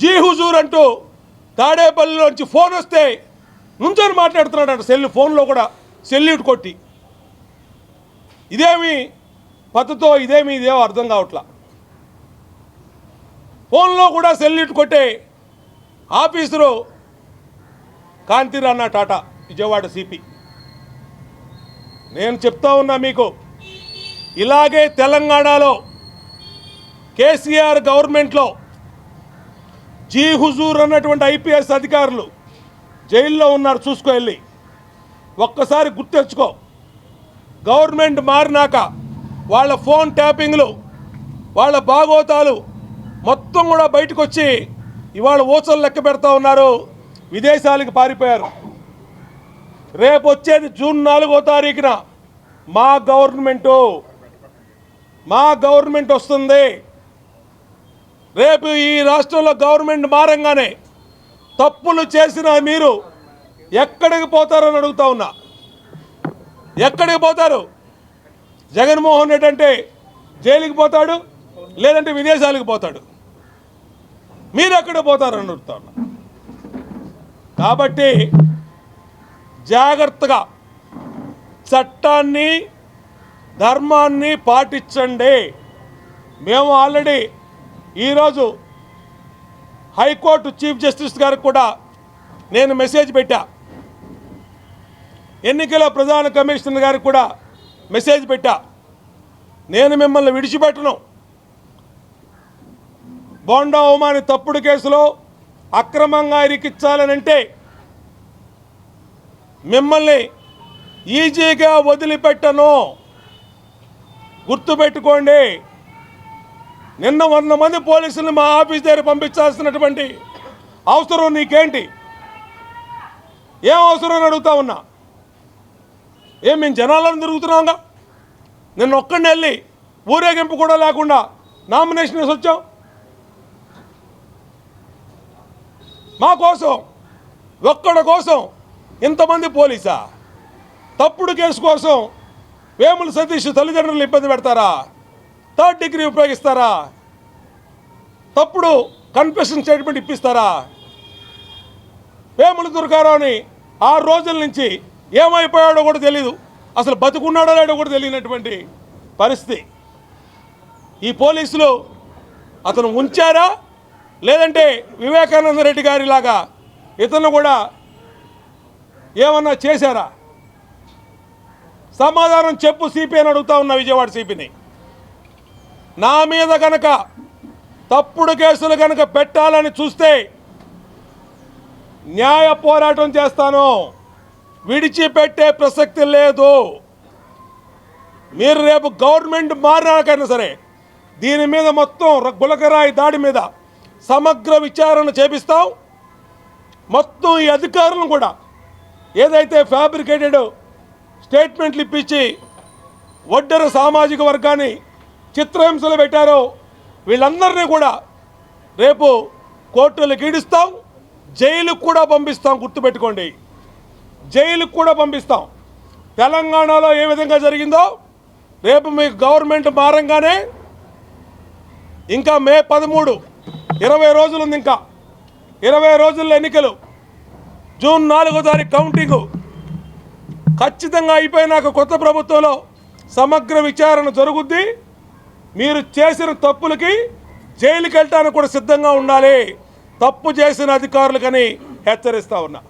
G Huzur అంటూ తాడేపల్లిలోంచి phone వస్తే నుంచొని మాట్లాడుతున్నాడు సెల్ ఫోన్లో కూడా సెల్యూట్ కొట్టి. ఇదేమి పద్ధతో ఇదేమి ఇదేమో అర్థం కావట్లా. ఫోన్లో కూడా సెల్యూట్ కొట్టే ఆఫీసరు కాంతిరాన్న టాటా విజయవాడ సిపి నేను చెప్తా ఉన్నా మీకు ఇలాగే తెలంగాణలో కేసీఆర్ గవర్నమెంట్లో జీ హుజూర్ అన్నటువంటి ఐపీఎస్ అధికారులు జైల్లో ఉన్నారు చూసుకో వెళ్ళి ఒక్కసారి గుర్తెచ్చుకో గవర్నమెంట్ మారినాక వాళ్ళ ఫోన్ ట్యాపింగ్లు వాళ్ళ బాగోతాలు మొత్తం కూడా బయటకు వచ్చి ఇవాళ ఊచలు లెక్క పెడతా ఉన్నారు విదేశాలకు పారిపోయారు. రేపు వచ్చేది జూన్ నాలుగో తారీఖున మా గవర్నమెంటు. మా గవర్నమెంట్ వస్తుంది. రేపు ఈ రాష్ట్రంలో గవర్నమెంట్ మారంగానే తప్పులు చేసిన మీరు ఎక్కడికి పోతారని అడుగుతా ఉన్నా. ఎక్కడికి పోతారు? జగన్మోహన్ రెడ్డి అంటే జైలుకి పోతాడు లేదంటే విదేశాలకు పోతాడు. మీరు ఎక్కడ పోతారని అడుగుతా ఉన్నా. కాబట్టి జాగ్రత్తగా చట్టాన్ని ధర్మాన్ని పాటించండి. మేము ఆల్రెడీ ఈరోజు హైకోర్టు చీఫ్ జస్టిస్ గారికి కూడా నేను మెసేజ్ పెట్టా. ఎన్నికల ప్రధాన కమిషనర్ గారికి కూడా మెసేజ్ పెట్టా. నేను మిమ్మల్ని విడిచిపెట్టను. బోండా ఉమాని తప్పుడు కేసులో అక్రమంగా ఇరికిచ్చాలనంటే మిమ్మల్ని ఈజీగా వదిలిపెట్టను. గుర్తుపెట్టుకోండి. నిన్న వంద మంది పోలీసులు మా ఆఫీస్ దగ్గర పంపించాల్సినటువంటి అవసరం నీకేంటి? ఏం అవసరం అని అడుగుతా ఉన్నా? ఏం మేము జనాలను తిరుగుతున్నాంగా? నిన్న ఒక్కడిని వెళ్ళి ఊరేగింపు కూడా లేకుండా నామినేషన్ వేసి వచ్చాం. మా కోసం ఒక్కడ కోసం ఇంతమంది పోలీసా? తప్పుడు కేసు కోసం వేముల సతీష్ తల్లిదండ్రులు ఇబ్బంది పెడతారా? థర్డ్ డిగ్రీ ఉపయోగిస్తారా? తప్పుడు కన్ఫెషన్ స్టేట్మెంట్ ఇప్పిస్తారా? వేముల దుర్గారావుని ఆరు రోజుల నుంచి ఏమైపోయాడో కూడా తెలియదు అసలు బతుకున్నాడో లేడో కూడా తెలియనటువంటి పరిస్థితి. ఈ పోలీసులు అతను ఉంచారా? లేదంటే వివేకానంద రెడ్డి గారిలాగా ఇతను కూడా ఏమన్నా చేశారా? సమాధానం చెప్పు సిపి అని అడుగుతా ఉన్నా విజయవాడ సిపిని. నా మీద కనుక తప్పుడు కేసులు కనుక పెట్టాలని చూస్తే న్యాయ పోరాటం చేస్తాను. విడిచిపెట్టే ప్రసక్తి లేదు. మీరు రేపు గవర్నమెంట్ మారినాకైనా సరే దీని మీద మొత్తం గులకరాయి దాడి మీద సమగ్ర విచారణ చేపిస్తాం. మొత్తం ఈ అధికారులను కూడా ఏదైతే ఫ్యాబ్రికేటెడ్ స్టేట్మెంట్లు ఇప్పించి ఒడ్డర సామాజిక వర్గాన్ని చిత్రహింసలు పెట్టారో వీళ్ళందరినీ కూడా రేపు కోర్టులకు ఈడుస్తాం జైలుకు కూడా పంపిస్తాం గుర్తుపెట్టుకోండి. జైలుకు కూడా పంపిస్తాం. తెలంగాణలో ఏ విధంగా జరిగిందో రేపు మీకు గవర్నమెంట్ మారంగానే ఇంకా మే పదమూడు ఇరవై రోజులు ఉంది ఇంకా. ఇరవై రోజుల్లో ఎన్నికలు. జూన్ నాలుగో తారీఖు కౌంటింగ్. ఖచ్చితంగా అయిపోయినాక కొత్త ప్రభుత్వంలో సమగ్ర విచారణ జరుగుద్ది. మీరు చేసిన తప్పులకి జైలుకి వెళ్ళటానికి కూడా సిద్ధంగా ఉండాలి. తప్పు చేసిన అధికారులకని హెచ్చరిస్తా ఉన్నా.